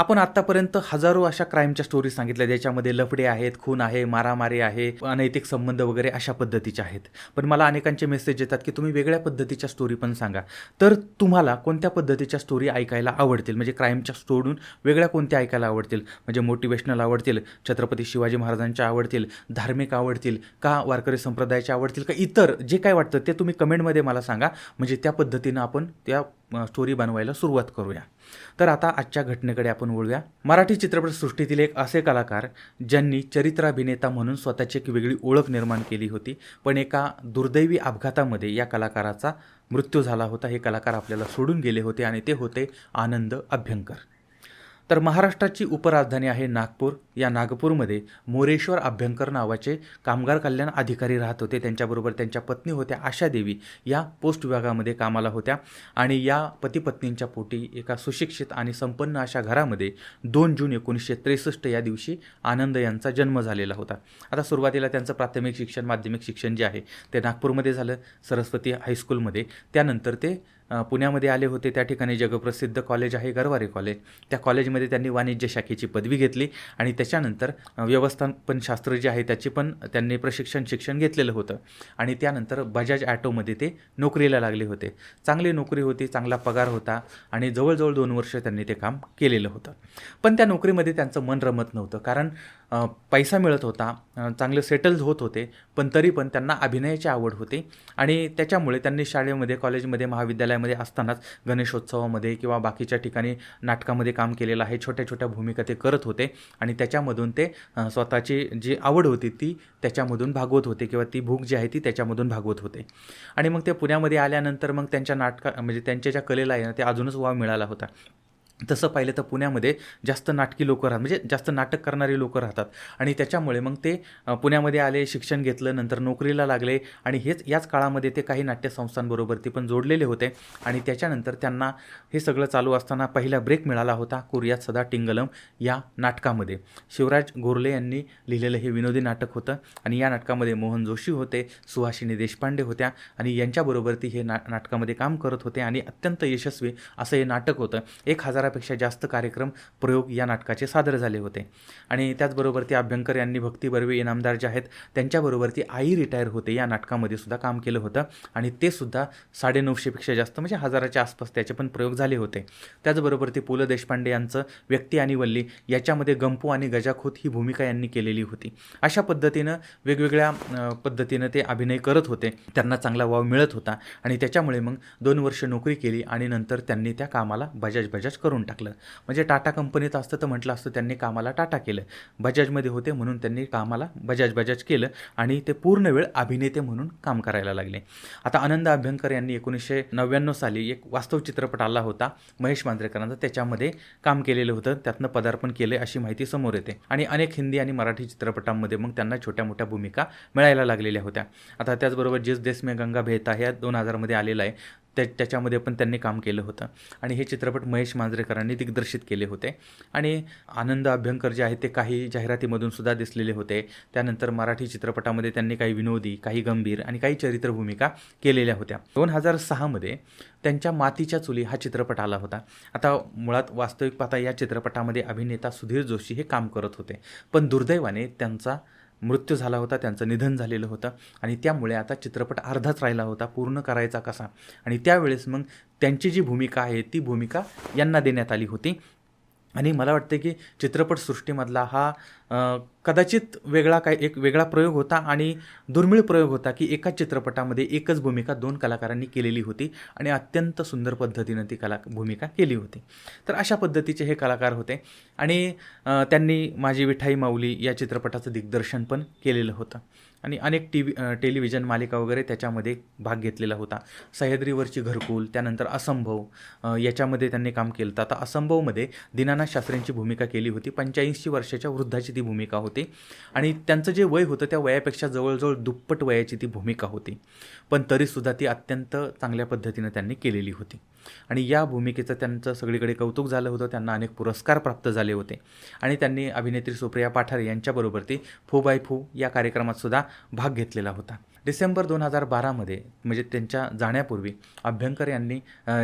आपण आत्तापर्यंत हजारो अशा क्राईमच्या स्टोरी सांगितल्या ज्याच्यामध्ये लफडे आहेत खून आहे मारामारी आहे अनैतिक संबंध वगैरे अशा पद्धतीच्या आहेत. पण मला अनेकांचे मेसेज येतात की तुम्ही वेगळ्या पद्धतीच्या स्टोरी पण सांगा. तर तुम्हाला कोणत्या पद्धतीच्या स्टोरी ऐकायला आवडतील? म्हणजे क्राईमच्या सोडून वेगळ्या कोणत्या ऐकायला आवडतील? म्हणजे मोटिवेशनल आवडतील? छत्रपती शिवाजी महाराजांच्या आवडतील? धार्मिक आवडतील? का वारकरी संप्रदायाच्या आवडतील? का इतर जे काय वाटतं ते तुम्ही कमेंटमध्ये मला सांगा. म्हणजे त्या पद्धतीनं आपण त्या स्टोरी बनवायला सुरुवात करूया. तर आता आजच्या घटनेकडे आपण वळूया. मराठी चित्रपटसृष्टीतील एक असे कलाकार ज्यांनी चरित्राभिनेता म्हणून स्वतःची एक वेगळी ओळख निर्माण केली होती पण एका दुर्दैवी अपघातामध्ये या कलाकाराचा मृत्यू झाला होता. हे कलाकार आपल्याला सोडून गेले होते आणि ते होते आनंद अभ्यंकर. तर महाराष्ट्राची उपराजधानी आहे नागपूर. या नागपूरमध्ये मोरेश्वर अभ्यंकर नावाचे कामगार कल्याण अधिकारी राहत होते. त्यांच्याबरोबर त्यांच्या पत्नी होत्या आशा देवी. या पोस्ट विभागामध्ये कामाला होत्या आणि या पतीपत्नींच्या पोटी एका सुशिक्षित आणि संपन्न अशा घरामध्ये दोन जून एकोणीसशे त्रेसष्ट या दिवशी आनंद यांचा जन्म झालेला होता. आता सुरुवातीला त्यांचं प्राथमिक शिक्षण माध्यमिक शिक्षण जे आहे ते नागपूरमध्ये झालं सरस्वती हायस्कूलमध्ये. त्यानंतर ते पुण्यामध्ये आले होते. त्या ठिकाणी जगप्रसिद्ध कॉलेज आहे गरवारे कॉलेज. त्या कॉलेजमध्ये त्यांनी वाणिज्य शाखेची पदवी घेतली आणि त्याच्यानंतर व्यवस्थापनशास्त्र जे आहे त्याची पण त्यांनी प्रशिक्षण शिक्षण घेतलेलं होतं. आणि त्यानंतर बजाज ॲटोमध्ये ते नोकरीला लागले होते. चांगली नोकरी होती चांगला पगार होता आणि जवळजवळ दोन वर्ष त्यांनी ते काम केलेलं होतं. पण त्या नोकरीमध्ये त्यांचं मन रमत नव्हतं. कारण पैसा मिळत होता. चांगले सेटल होत होते पण तरी पण त्यांना अभिनयाची आवड होती. आणि त्याच्यामुळे त्यांनी शाळेमध्ये कॉलेजमध्ये महाविद्यालयामध्ये असतानाच गणेशोत्सवामध्ये किंवा बाकीच्या ठिकाणी नाटकामध्ये काम केलेलं आहे छोट्या छोट्या भूमिका ते करत होते. आणि त्याच्यामधून ते स्वतःची जी आवड होती ती त्याच्यामधून भागवत होते किंवा ती भूक जी आहे ती त्याच्यामधून भागवत होते. आणि मग ते पुण्यामध्ये आल्यानंतर मग त्यांच्या नाटका म्हणजे त्यांच्या ज्या कलेला आहे ना ते अजूनच वाव मिळाला होता. तसं पाहिलं तर पुण्यामध्ये जास्त नाटकी लोकं राहतात. म्हणजे जास्त नाटक करणारी लोकं राहतात. आणि त्याच्यामुळे मग ते पुण्यामध्ये आले शिक्षण घेतलं नंतर नोकरीला लागले. आणि हेच याच काळामध्ये ते काही नाट्यसंस्थांबरोबर ते पण जोडलेले होते. आणि त्याच्यानंतर त्यांना हे सगळं चालू असताना पहिला ब्रेक मिळाला होता कुर्यात सदा टिंगलम या नाटकामध्ये. शिवराज गोरले यांनी लिहिलेलं हे विनोदी नाटक होतं. आणि या नाटकामध्ये मोहन जोशी होते सुहासिनी देशपांडे होत्या. आणि यांच्याबरोबर ती हे ना नाटकामध्ये काम करत होते. आणि अत्यंत यशस्वी असं हे नाटक होतं. एक हजारापेक्षा जास्त कार्यक्रम प्रयोग या नाटकाचे सादर झाले होते. आणि त्याचबरोबर ते अभ्यंकर यांनी भक्ती बर्वे इनामदार जे आहेत त्यांच्याबरोबर ती आई रिटायर होते. या नाटकामध्ये सुद्धा काम केलं होतं. आणि ते सुद्धा साडेनऊशेपेक्षा जास्त म्हणजे हजाराच्या आसपास त्याचे पण प्रयोग झाले होते. त्याचबरोबर ते पु ल देशपांडे यांचं व्यक्ती आणि वल्ली याच्यामध्ये गंपू आणि गजाखोत ही भूमिका यांनी केलेली होती. अशा पद्धतीनं वेगवेगळ्या पद्धतीनं ते अभिनय करत होते. त्यांना चांगला वाव मिळत होता. आणि त्याच्यामुळे मग दोन वर्ष नोकरी केली आणि नंतर त्यांनी त्या कामाला बजाज बजाज करून टाकलं. म्हणजे टाटा कंपनीत असतं तर म्हटलं असतं त्यांनी कामाला टाटा केलं. बजाजमध्ये होते म्हणून त्यांनी कामाला बजाज बजाज केलं आणि ते पूर्ण वेळ अभिनेते म्हणून काम करायला लागले. आता आनंद अभ्यंकर यांनी एकोणीसशे नव्याण्णव साली एक वास्तव चित्रपट आला होता महेश मांजरेकरांचा. त्याच्यामध्ये काम केलेलं होतं त्यातनं पदार्पण केले अशी माहिती समोर येते. आणि अनेक हिंदी आणि मराठी चित्रपटांमध्ये मग त्यांना छोट्या मोठ्या भूमिका मिळायला लागलेल्या होत्या. आता त्याचबरोबर जिस देश में गंगा भेता ह्या दोन हजारमध्ये आलेला आहे. त्या त्याच्यामध्ये पण त्यांनी काम केलं होतं. आणि हे चित्रपट महेश मांजरेकरांनी दिग्दर्शित केले होते. आणि आनंद अभ्यंकर जे आहेत ते काही जाहिरातीमधून सुद्धा दिसलेले होते. त्यानंतर मराठी चित्रपटामध्ये त्यांनी काही विनोदी काही गंभीर आणि काही चरित्र भूमिका केलेल्या होत्या. दोन हजार सहामध्ये त्यांच्या मातीच्या चुली हा चित्रपट आला होता. आता मुळात वास्तविक पाहता या चित्रपटामध्ये अभिनेता सुधीर जोशी हे काम करत होते. पण दुर्दैवाने त्यांचा मृत्यू झाला होता त्यांचं निधन झालेलं होतं आणि त्यामुळे आता चित्रपट अर्धाच राहिला होता पूर्ण करायचा कसा? आणि त्यावेळेस मग त्यांची जी भूमिका आहे ती भूमिका यांना देण्यात आली होती. आणि मला वाटते की चित्रपटसृष्टीमधला हा कदाचित वेगळा काय एक वेगळा प्रयोग होता आणि दुर्मिळ प्रयोग होता की एकाच चित्रपटामध्ये एकच भूमिका दोन कलाकारांनी केलेली होती आणि अत्यंत सुंदर पद्धतीनं ती कला भूमिका केली होती. तर अशा पद्धतीचे हे कलाकार होते आणि त्यांनी माझी विठाई माऊली या चित्रपटाचं दिग्दर्शन पण केलेलं होतं. आणि अनेक टी व्ही टेलिव्हिजन मालिका वगैरे त्याच्यामध्ये भाग घेतलेला होता. सह्याद्रीवरची घरकुल त्यानंतर असंभव याच्यामध्ये त्यांनी काम केलं. होतं आता असंभवमध्ये दीनानाथ शास्त्रींची भूमिका केली होती. पंच्याऐंशी वर्षाच्या वृद्धाची ती भूमिका होती. होते. आणि त्यांचं जे वय होतं त्या वयापेक्षा जवळजवळ दुप्पट वयाची ती भूमिका होती. पण तरीसुद्धा ती अत्यंत चांगल्या पद्धतीनं त्यांनी केलेली होती. आणि या भूमिकेचं त्यांचं सगळीकडे कौतुक झालं होतं. त्यांना अनेक पुरस्कार प्राप्त झाले होते. आणि त्यांनी अभिनेत्री सुप्रिया पाठारे यांच्याबरोबर ती फू बाय फू या कार्यक्रमात सुद्धा भाग घेतलेला होता. डिसेंबर दोन हजार बारामध्ये म्हणजे त्यांच्या जाण्यापूर्वी अभ्यंकर यांनी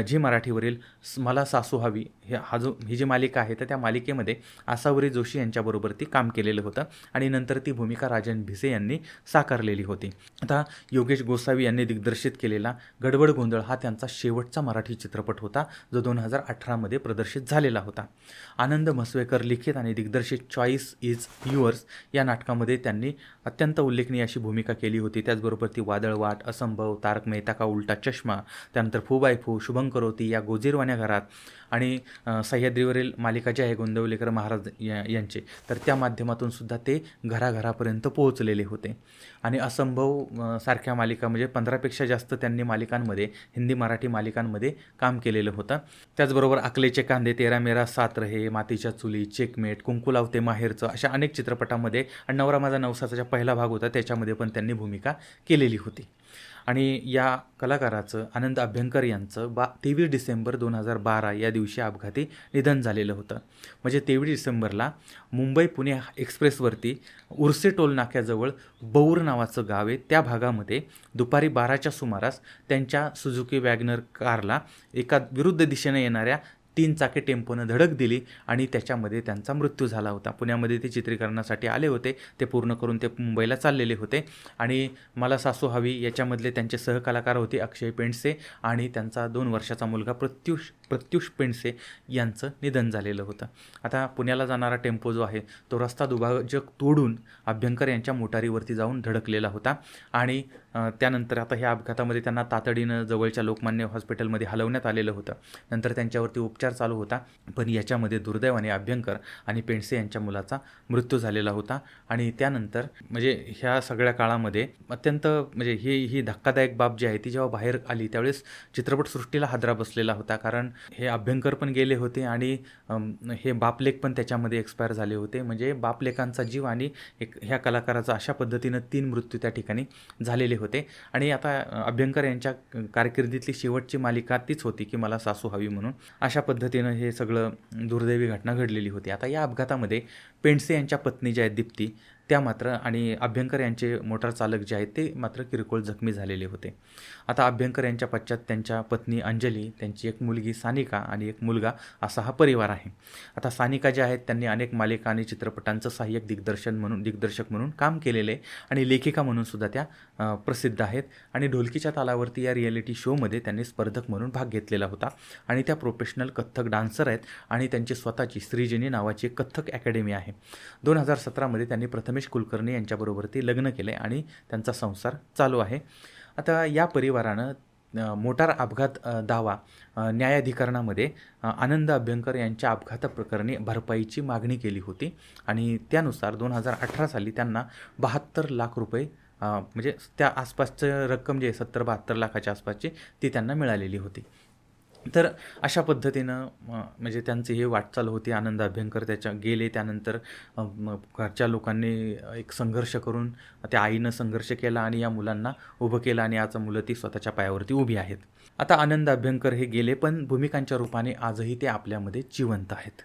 झी मराठीवरील मला सासू हवी हे हा जो ही जी मालिका आहे तर त्या मालिकेमध्ये आसावरी जोशी यांच्याबरोबर ती काम केलेलं होतं. आणि नंतर ती भूमिका राजन भिसे यांनी साकारलेली होती. आता योगेश गोसावी यांनी दिग्दर्शित केलेला गडबड गोंधळ हा त्यांचा शेवटचा मराठी चित्र चित्रपट होता जो दोन हजार अठरामध्ये प्रदर्शित झालेला होता. आनंद म्हसवेकर लिखित आणि दिग्दर्शित चॉईस इज युअर्स या नाटकामध्ये त्यांनी अत्यंत उल्लेखनीय अशी भूमिका केली होती. त्याचबरोबर ती वादळवाट असंभव तारक मेहता का उलटा चष्मा त्यानंतर फू बाय फू शुभं करोती या गोजीरवाण्या घरात आणि सह्याद्रीवरील मालिका जी आहे गोंदवलेकर महाराज या यांचे तर त्या माध्यमातून सुद्धा ते घराघरापर्यंत पोहोचलेले होते. आणि असंभव सारख्या मालिका म्हणजे पंधरापेक्षा जास्त त्यांनी मालिकांमध्ये हिंदी मराठी मालिकांमध्ये काम केलेलं होतं. त्याचबरोबर अकलेचे कांदे तेरा मेरा सात रहे मातीच्या चुली चेकमेट कुंकू लावते माहेरचं अशा अनेक चित्रपटामध्ये आणि नवरा माझा नवसाचा पहिला भाग होता. त्याच्यामध्ये पण त्यांनी भूमिका केलेली होती. आणि या कलाकाराचं आनंद अभ्यंकर यांचं बा तेवीस डिसेंबर दोन हजार बारा या दिवशी अपघाती निधन झालेलं होतं. म्हणजे तेवीस डिसेंबरला मुंबई पुणे एक्सप्रेसवरती उर्से टोल नाक्याजवळ बौर नावाचं गाव आहे. त्या भागामध्ये दुपारी बाराच्या सुमारास त्यांच्या सुझुकी वॅगनर कारला एका विरुद्ध दिशेने येणाऱ्या तीन चाके टेम्पोनं धडक दिली आणि त्याच्यामध्ये त्यांचा मृत्यू झाला होता. पुण्यामध्ये ते चित्रीकरणासाठी आले होते. ते पूर्ण करून ते मुंबईला चाललेले होते. आणि मला सासू हवी याच्यामधले त्यांचे सहकलाकार होते अक्षय पेंडसे आणि त्यांचा दोन वर्षाचा मुलगा प्रत्युष प्रत्युष पेंडसे यांचं निधन झालेलं होतं. आता पुण्याला जाणारा टेम्पो जो आहे तो रस्ता दुभाजक तोडून अभ्यंकर यांच्या मोटारीवरती जाऊन धडकलेला होता. आणि त्यानंतर आता ह्या अपघातामध्ये त्यांना तातडीनं जवळच्या लोकमान्य हॉस्पिटलमध्ये हलवण्यात आलेलं होतं. नंतर त्यांच्यावरती उपचार चालू होता. पण याच्यामध्ये दुर्दैवाने अभ्यंकर आणि पेंडसे यांच्या मुलाचा मृत्यू झालेला होता. आणि त्यानंतर म्हणजे ह्या सगळ्या काळामध्ये अत्यंत म्हणजे ही ही धक्कादायक बाब जी आहे ती जेव्हा बाहेर आली त्यावेळेस चित्रपटसृष्टीला हादरा बसलेला होता. कारण हे अभ्यंकर पण गेले होते आणि हे बापलेख पण त्याच्यामध्ये एक्सपायर झाले होते. म्हणजे बापलेखांचा जीव आणि एक ह्या कलाकाराचा अशा पद्धतीनं तीन मृत्यू त्या ठिकाणी झालेले होते. होते. आणि आता अभ्यंकर यांच्या कारकिर्दीतली शेवटची मालिका तीच होती की मला सासू हवी म्हणून. अशा पद्धतीनं हे सगळं दुर्दैवी घटना घडलेली होती. आता या अपघातामध्ये पेंडसे यांच्या पत्नी ज्या आहेत दीप्ती त्या मात्र आणि अभ्यंकर यांचे मोटार चालक जे आहेत ते मात्र किरकोळ जखमी झालेले होते. आता अभ्यंकर यांच्या पश्चात त्यांच्या पत्नी अंजली त्यांची एक मुलगी सानिका आणि एक मुलगा असा हा परिवार आहे. आता सानिका ज्या आहेत त्यांनी अनेक मालिका आणि चित्रपटांचं सहाय्यक दिग्दर्शन म्हणून दिग्दर्शक म्हणून काम केलेले आणि लेखिका म्हणून सुद्धा त्या प्रसिद्ध आहेत. आणि ढोलकीच्या तालावरती या रिॲलिटी शोमध्ये त्यांनी स्पर्धक म्हणून भाग घेतलेला होता. आणि त्या प्रोफेशनल कथ्थक डान्सर आहेत आणि त्यांची स्वतःची श्रीजनी नावाची कथ्थक अकॅडमी आहे. दोन हजार सतरामध्ये त्यांनी प्रथम रमेश कुलकर्णी यांच्याबरोबर ते लग्न केले आणि त्यांचा संसार चालू आहे. आता या परिवारानं मोटार अपघात दावा न्यायाधिकरणामध्ये आनंद अभ्यंकर यांच्या अपघात प्रकरणी भरपाईची मागणी केली होती आणि त्यानुसार दोन हजार अठरा साली त्यांना बहात्तर लाख रुपये म्हणजे त्या आसपासचं रक्कम जे सत्तर बहात्तर लाखाच्या आसपासची ती त्यांना मिळालेली होती. तर अशा पद्धतीनं म्हणजे त्यांची हे वाटचाल होती. आनंद अभ्यंकर त्याच्या गेले. त्यानंतर घरच्या लोकांनी एक संघर्ष करून त्या आईनं संघर्ष केला आणि या मुलांना उभं केलं आणि आज मुलं ती स्वतःच्या पायावरती उभी आहेत. आता आनंद अभ्यंकर हे गेले पण भूमिकांच्या रूपाने आजही ते आपल्यामध्ये जिवंत आहेत.